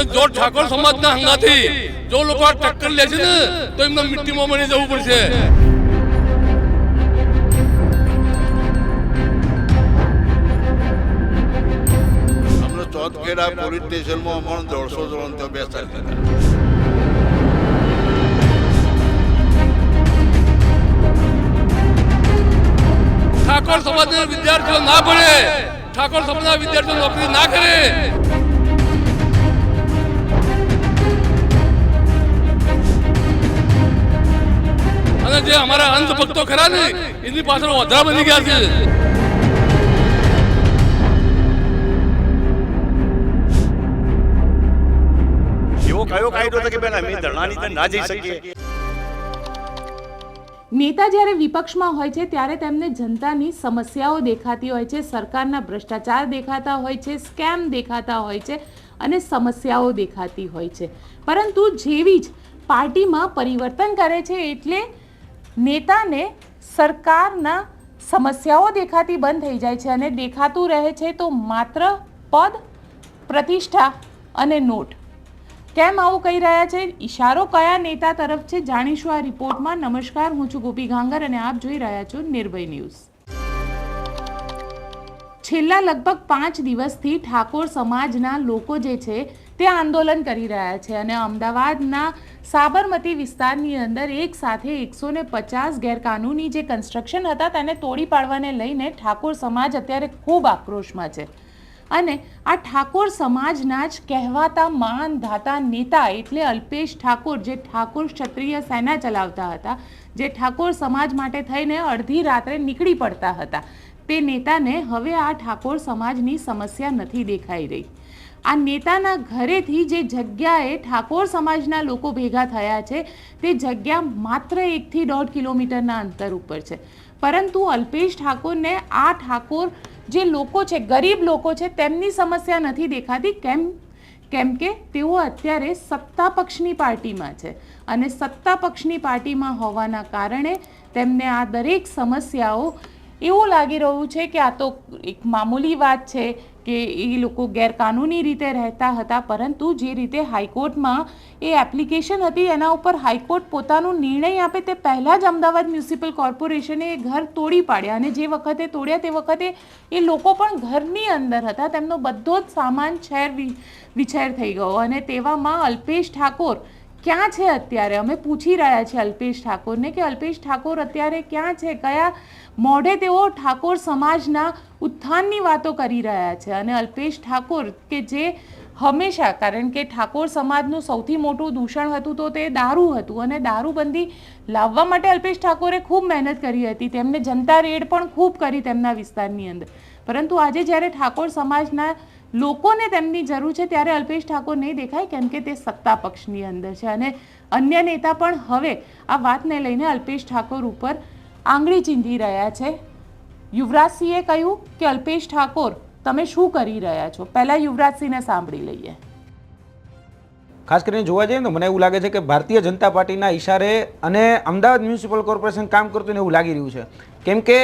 અને જો ઠાકોર સમાજના હંગાથી જો લોકો આ ટક્કર લે છે ને તો એમને મિટ્ટીમાં મળી જવું પડશે. ચોથકેડા પોલીસ સ્ટેશનમાં પણ દોઢસો જણ તો બેસાડી દીધા ઠાકોર સમાજના વિદ્યાર્થીઓ ના ભણે ઠાકોર સમાજના વિદ્યાર્થીઓ નોકરી ના કરે. અને જે અમારા અંધ ભક્તો ખરા ને એની પાછળ વધરા બની ગયા છે. એવો કયો કાયદો હતો કે બેન અમે ધરણાની અંદર ના જઈ શકીએ? નેતા જ્યારે વિપક્ષમાં હોય છે ત્યારે તેમને જનતાની સમસ્યાઓ દેખાતી હોય છે સરકારના ભ્રષ્ટાચાર દેખાતા હોય છે સ્કેમ દેખાતા હોય છે અને સમસ્યાઓ દેખાતી હોય છે. પરંતુ જેવી જ પાર્ટીમાં પરિવર્તન કરે છે એટલે નેતાને સરકારના સમસ્યાઓ દેખાતી બંધ થઈ જાય છે અને દેખાતું રહે છે તો માત્ર પદ, પ્રતિષ્ઠા અને નોટ. કેમ આવું કહી રહ્યા છે? ઈશારો કયા નેતા તરફ છે જાણીશું આ રિપોર્ટમાં. નમસ્કાર, હું છું ગોપી ગાંગર અને આપ જોઈ રહ્યા છો નિર્ભય ન્યૂઝ. છેલ્લા લગભગ પાંચ દિવસથી ઠાકોર સમાજના લોકો જે છે તે આંદોલન કરી રહ્યા છે અને અમદાવાદના સાબરમતી વિસ્તારની અંદર એક સાથે એકસો ને પચાસ ગેરકાનૂની જે કન્સ્ટ્રક્શન હતા તેને તોડી પાડવાને લઈને ઠાકોર સમાજ અત્યારે ખૂબ આક્રોશમાં છે. અને આ ઠાકોર સમાજના જ કહેવાતા માન ધાતા નેતા એટલે અલ્પેશ ઠાકોર જે ઠાકોર ક્ષત્રિય સેના ચલાવતા હતા, જે ઠાકોર સમાજ માટે થઈને અડધી રાત્રે નીકળી પડતા હતા. તે નેતાને હવે આ ઠાકોર સમાજની સમસ્યા નથી દેખાઈ રહી. આ નેતાના ઘરેથી જે જગ્યાએ ઠાકોર સમાજના લોકો ભેગા થયા છે, તે જગ્યા માત્ર એકથી દોઢ કિલોમીટરના અંતર ઉપર છે. પરંતુ અલ્પેશ ઠાકોરને આ ઠાકોર જે લોકો છે, ગરીબ લોકો છે, તેમની સમસ્યા નથી દેખાતી. કેમ? કેમ કે તેઓ અત્યારે સત્તા પક્ષની પાર્ટીમાં છે અને સત્તા પક્ષની પાર્ટીમાં હોવાના કારણે તેમને આ દરેક સમસ્યાઓ એવું લાગી રહ્યું છે કે આ તો એક મામૂલી વાત છે કે એ લોકો ગેરકાનૂની રીતે રહેતા હતા, પરંતુ જે રીતે હાઈકોર્ટમાં એ એપ્લિકેશન હતી એના ઉપર હાઈકોર્ટ પોતાનો નિર્ણય આપે તે પહેલાં જ અમદાવાદ મ્યુનિસિપલ કોર્પોરેશને એ ઘર તોડી પાડ્યા અને જે વખતે તોડ્યા તે વખતે એ લોકો પણ ઘરની અંદર હતા, તેમનો બધો જ સામાન છેર વિછેર થઈ ગયો અને તેવામાં અલ્પેશ ઠાકોર ક્યાં છે અત્યારે? અમે પૂછી રહ્યા છીએ અલ્પેશ ઠાકોરને કે અલ્પેશ ઠાકોર અત્યારે ક્યાં છે? કયા મોઢે તેઓ ઠાકોર સમાજના ઉત્થાનની વાતો કરી રહ્યા છે? અને અલ્પેશ ઠાકોર કે જે હંમેશા, કારણ કે ઠાકોર સમાજનું સૌથી મોટું દૂષણ હતું તો તે દારૂ હતું અને દારૂબંધી લાવવા માટે અલ્પેશ ઠાકોરે ખૂબ મહેનત કરી હતી. તેમને જનતા રેડ પણ ખૂબ કરી તેમના વિસ્તારની અંદર. પરંતુ આજે જ્યારે ઠાકોર સમાજના લોકોને તેમની જરૂર છે ત્યારે અલ્પેશ ઠાકોર નહીં દેખાય, કેમ કે તે સત્તા પક્ષની અંદર છે. અને અન્ય નેતા પણ હવે આ વાતને લઈને અલ્પેશ ઠાકોર ઉપર આંગળી ચીંધી રહ્યા છે. યુવરાજસિંહે કહ્યું કે, અલ્પેશ ઠાકોર, તમે શું કરી રહ્યા છો? પહેલાં યુવરાજસિંહને સાંભળી લઈએ. ખાસ કરીને જોવા જઈએ તો મને એવું લાગે છે કે ભારતીય જનતા પાર્ટીના ઈશારે અને અમદાવાદ મ્યુનિસિપલ કોર્પોરેશન કામ કરતું એવું લાગી રહ્યું છે. કેમ કે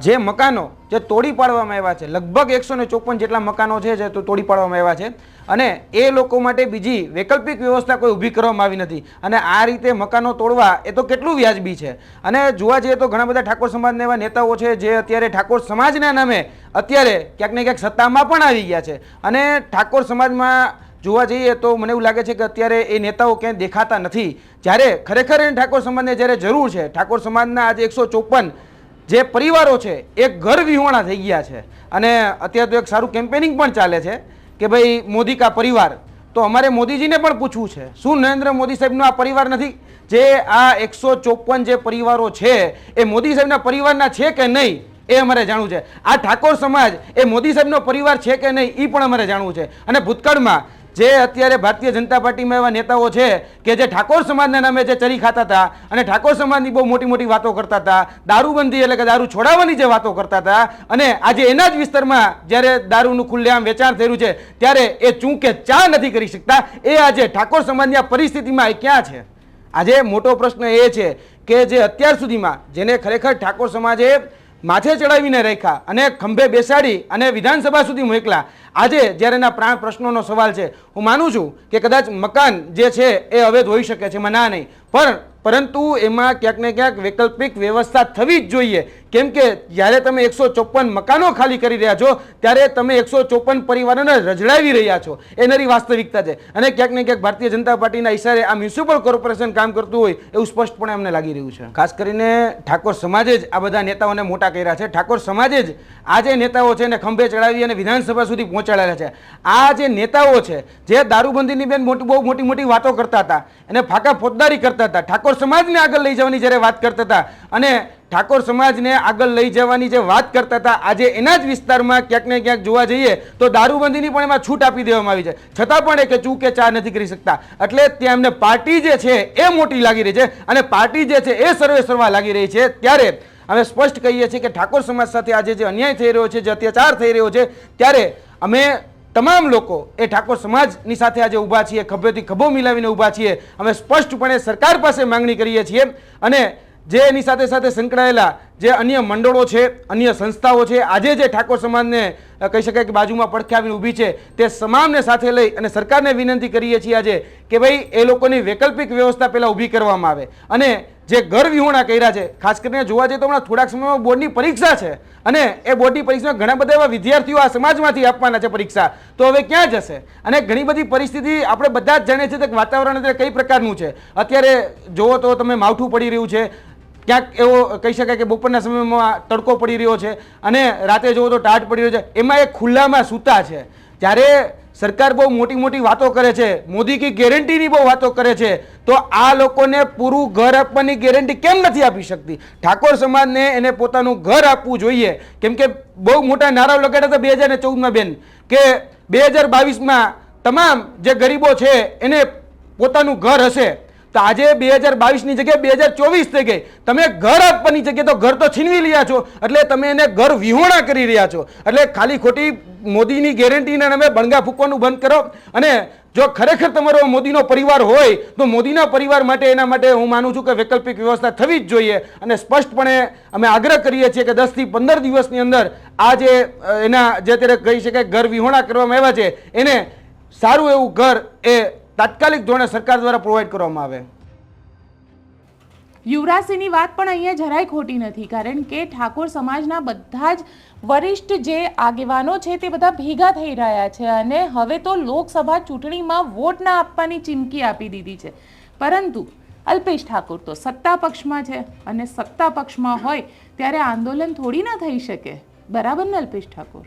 જે મકાનો જે તોડી પાડવામાં આવ્યા છે, લગભગ એકસો ને ચોપન જેટલા મકાનો છે જે તોડી પાડવામાં આવ્યા છે. અને એ લોકો માટે બીજી વૈકલ્પિક વ્યવસ્થા કોઈ ઊભી કરવામાં આવી નથી. અને આ રીતે મકાનો તોડવા એ તો કેટલું વ્યાજબી છે. અને જોવા જઈએ તો ઘણા બધા ઠાકોર સમાજના એવા નેતાઓ છે જે અત્યારે ઠાકોર સમાજના નામે અત્યારે ક્યાંક ને ક્યાંક સત્તામાં પણ આવી ગયા છે. અને ઠાકોર સમાજમાં જોવા જઈએ તો મને એવું લાગે છે કે અત્યારે એ નેતાઓ ક્યાંય દેખાતા નથી. જ્યારે ખરેખર એને ઠાકોર સમાજને જ્યારે જરૂર છે, ઠાકોર સમાજના આજે એકસો ચોપન જે પરિવારો છે, એ ઘર વિહોણા થઈ ગયા છે. અને અત્યારે તો એક સારું કેમ્પેનિંગ પણ ચાલે છે કે ભાઈ મોદી કા પરિવાર. તો અમારે મોદીજીને પણ પૂછવું છે, શું નરેન્દ્ર મોદી સાહેબનો આ પરિવાર નથી? જે આ એકસો ચોપન જે પરિવારો છે, એ મોદી સાહેબના પરિવારના છે કે નહીં? એ અમારે જાણવું છે. આ ઠાકોર સમાજ, એ મોદી સાહેબનો પરિવાર છે કે નહીં? એ પણ અમારે જાણવું છે. અને ભૂતકાળમાં જે અત્યારે ભારતીય જનતા પાર્ટીમાં એવા નેતાઓ છે કે જે ઠાકોર સમાજના નામે જે ચરી ખાતા હતા અને ઠાકોર સમાજની બહુ મોટી મોટી વાતો કરતા હતા, દારૂબંધી એટલે કે દારૂ છોડાવવાની જે વાતો કરતા હતા અને આજે એના જ વિસ્તારમાં જ્યારે દારૂનું ખુલ્લેઆમ વેચાણ થયું છે, ત્યારે એ ચૂંકે ચા નથી કરી શકતા. એ આજે ઠાકોર સમાજની આ પરિસ્થિતિમાં એ ક્યાં છે? આજે મોટો પ્રશ્ન એ છે કે જે અત્યાર સુધીમાં જેને ખરેખર ઠાકોર સમાજે માથે ચડાવીને રાખ્યા અને ખંભે બેસાડી અને વિધાનસભા સુધી મોકલા. આજે જ્યારે એના પ્રાણ પ્રશ્નોનો સવાલ છે, હું માનું છું કે કદાચ મકાન જે છે એ અવૈધ હોઈ શકે છે, એમાં ના નહીં. પણ પરંતુ એમાં ક્યાંક ને ક્યાંક વૈકલ્પિક વ્યવસ્થા થવી જ જોઈએ. કેમ કે જ્યારે તમે એકસો ચોપન મકાનો ખાલી કરી રહ્યા છો, ત્યારે તમે એકસો ચોપન પરિવારોને રજડાવી રહ્યા છો. એ નરી વાસ્તવિકતા છે. અને ક્યાંક ને ક્યાંક ભારતીય જનતા પાર્ટીના ઈશારે આ મ્યુનિસિપલ કોર્પોરેશન કામ કરતું હોય, એવું સ્પષ્ટપણે અમને લાગી રહ્યું છે. ખાસ કરીને ઠાકોર સમાજે જ આ બધા નેતાઓને મોટા કર્યા છે. ઠાકોર સમાજે જ આ જે નેતાઓ છે એને ખંભે ચડાવી અને વિધાનસભા સુધી પહોંચાડેલા છે. આ જે નેતાઓ છે, જે દારૂબંધીની બેન મોટી, બહુ મોટી મોટી વાતો કરતા હતા અને ફાકા ફોજદારી કરતા હતા, ઠાકોર સમાજને આગળ લઈ જવાની જ્યારે વાત કરતા હતા, અને ઠાકોર સમાજને આગળ લઈ જવાની જે વાત કરતા હતા, આજે એના જ વિસ્તારમાં ક્યાંક ને ક્યાંક જોવા જઈએ તો દારૂબંધીની પણ એમાં છૂટ આપી દેવામાં આવી છે. છતાં પણ એ કે ચૂ કે ચા નથી કરી શકતા. એટલે ત્યાં એમને પાર્ટી જે છે એ મોટી લાગી રહી છે અને પાર્ટી જે છે એ સર્વે સર્વા લાગી રહી છે. ત્યારે અમે સ્પષ્ટ કહીએ છીએ કે ઠાકોર સમાજ સાથે આજે જે અન્યાય થઈ રહ્યો છે, જે અત્યાચાર થઈ રહ્યો છે, ત્યારે અમે તમામ લોકો એ ઠાકોર સમાજની સાથે આજે ઊભા છીએ, ખભેથી ખભો મિલાવીને ઊભા છીએ. અમે સ્પષ્ટપણે સરકાર પાસે માંગણી કરીએ છીએ અને જે એની સાથે સાથે સંકળાયેલા જે અન્ય મંડળો છે, અન્ય સંસ્થાઓ છે, આજે જે ઠાકોર સમાજને કહી શકાય કે બાજુમાં પડખે આવીને ઊભી છે, તે તમામને સાથે લઈ અને સરકારને વિનંતી કરીએ છીએ આજે કે ભાઈ એ લોકોની વૈકલ્પિક વ્યવસ્થા પહેલાં ઊભી કરવામાં આવે. અને જે ઘર વિહોણા કર્યા છે, ખાસ કરીને જોવા જઈએ તો હમણાં થોડાક સમયમાં બોર્ડની પરીક્ષા છે અને એ બોર્ડની પરીક્ષામાં ઘણા બધા એવા વિદ્યાર્થીઓ આ સમાજમાંથી આપવાના છે પરીક્ષા. તો હવે ક્યાં જશે? અને ઘણી બધી પરિસ્થિતિ આપણે બધા જ જાણીએ છીએ કે વાતાવરણ અત્યારે કઈ પ્રકારનું છે? અત્યારે જુઓ તો તમે માવઠું પડી રહ્યું છે ક્યાંક એવો કહી શકાય કે બપોરના સમયમાં તડકો પડી રહ્યો છે અને રાતે જોવો તો ટાટ પડી રહ્યો છે. એમાં એ ખુલ્લામાં સૂતા છે. જ્યારે સરકાર બહુ મોટી મોટી વાતો કરે છે, મોદી કી ગેરંટીની બહુ વાતો કરે છે, તો આ લોકોને પૂરું ઘર આપવાની ગેરંટી કેમ નથી આપી શકતી? ઠાકોર સમાજને એને પોતાનું ઘર આપવું જોઈએ. કેમ કે બહુ મોટા નારાઓ લગાડ્યા હતા બે હજાર ચૌદમાં બેન, કે બે હજાર બાવીસમાં તમામ જે ગરીબો છે, એને પોતાનું ઘર હશે. તો આજે બે હજાર બાવીસની જગ્યાએ બે હજાર ચોવીસ થઈ ગઈ તમે ઘર આપવાની જગ્યાએ તો ઘર તો છીનવી રહ્યા છો, એટલે તમે એને ઘર વિહોણા કરી રહ્યા છો. એટલે ખાલી ખોટી મોદીની ગેરંટીને તમે બણગા ફૂંકવાનું બંધ કરો. અને જો ખરેખર તમારો મોદીનો પરિવાર હોય, તો મોદીના પરિવાર માટે, એના માટે હું માનું છું કે વૈકલ્પિક વ્યવસ્થા થવી જ જોઈએ. અને સ્પષ્ટપણે અમે આગ્રહ કરીએ છીએ કે દસથી પંદર દિવસની અંદર આ જે એના જે અત્યારે કહી શકાય ઘર વિહોણા કરવામાં આવ્યા છે, એને સારું એવું ઘર એ તાત્કાલિક ધોરણે સરકાર દ્વારા પ્રોવાઈડ કરવામાં આવે. યુવરાજસિંહની વાત પણ અહીંયા જરાય ખોટી નથી, કારણ કે ઠાકોર સમાજના બધા જ વરિષ્ઠ જે આગેવાનો છે તે બધા ભેગા થઈ રહ્યા છે અને હવે તો લોકસભા ચૂંટણીમાં વોટ ના આપવાની ચીમકી આપી દીધી છે. પરંતુ અલ્પેશ ઠાકોર તો સત્તા પક્ષમાં છે અને સત્તા પક્ષમાં હોય ત્યારે આંદોલન થોડી ના થઈ શકે. બરાબર ને અલ્પેશ ઠાકોર?